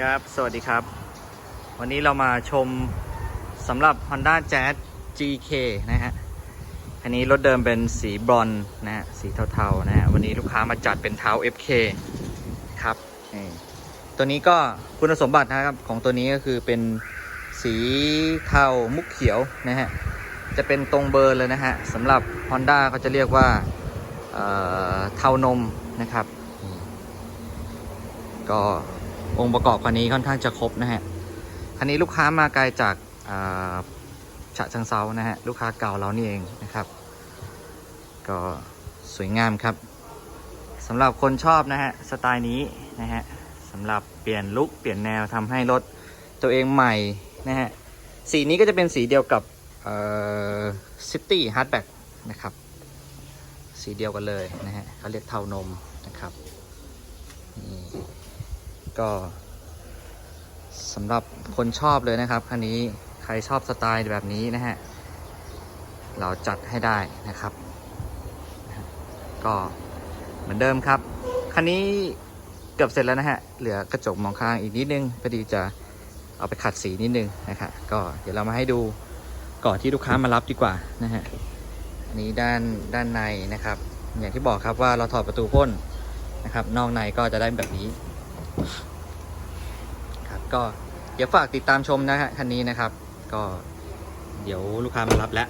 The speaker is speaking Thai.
ครับ สวัสดีครับ วันนี้เรามาชมสำหรับ Honda Jazz GK นะฮะคันนี้รถเดิมเป็นสีบรอนนะฮะ สีเทาๆนะฮะ วันนี้ลูกค้ามาจัดเป็นเท้า FK ครับ ตัวนี้ก็คุณสมบัตินะครับของตัวนี้ก็คือเป็นสีเทามุกเขียวนะฮะ จะเป็นตรงเบอร์เลยนะฮะสำหรับ Honda เขาจะเรียกว่าเเทานมนะครับ ก็ องค์ประกอบคันนี้ค่อนข้างจะครบนะฮะ คันนี้ลูกค้ามาไกลจากาฉะเชิงเซานะฮะ ลูกค้าเก่าเรานี่เองนะครับ ก็สวยงามครับสำหรับคนชอบนะฮะสไตล์นี้นะฮะสำหรับเปลี่ยนลุคเปลี่ยนแนวทำให้รถตัวเองใหม่นะฮะสีนี้ก็จะเป็นสีเดียวกับเอ่อ City Hardback นะครับ สีเดียวกันเลยนะฮะเขาเรียกเทานมนะครับนี่ ก็สำหรับคนชอบเลยนะครับคันนี้ใครชอบสไตล์แบบนี้นะฮะเราจัดให้ได้นะครับ ก็เหมือนเดิมครับ คันนี้เกือบเสร็จแล้วนะฮะ เหลือกระจกมองข้างอีกนิดนึงพอดีจะเอาไปขัดสีนิดนึงนะครับก็เดี๋ยวเรามาให้ดูก่อนที่ลูกค้ามารับดีกว่านะฮะอันนี้ด้านด้านในนะครับ อย่างที่บอกครับว่าเราถอดประตูพ่นนะครับ นอกในก็จะได้แบบนี้ ครับก็เดี๋ยวฝากติดตามชมนะฮะคันนี้นะครับ ก็เดี๋ยวลูกค้ามารับแล้ว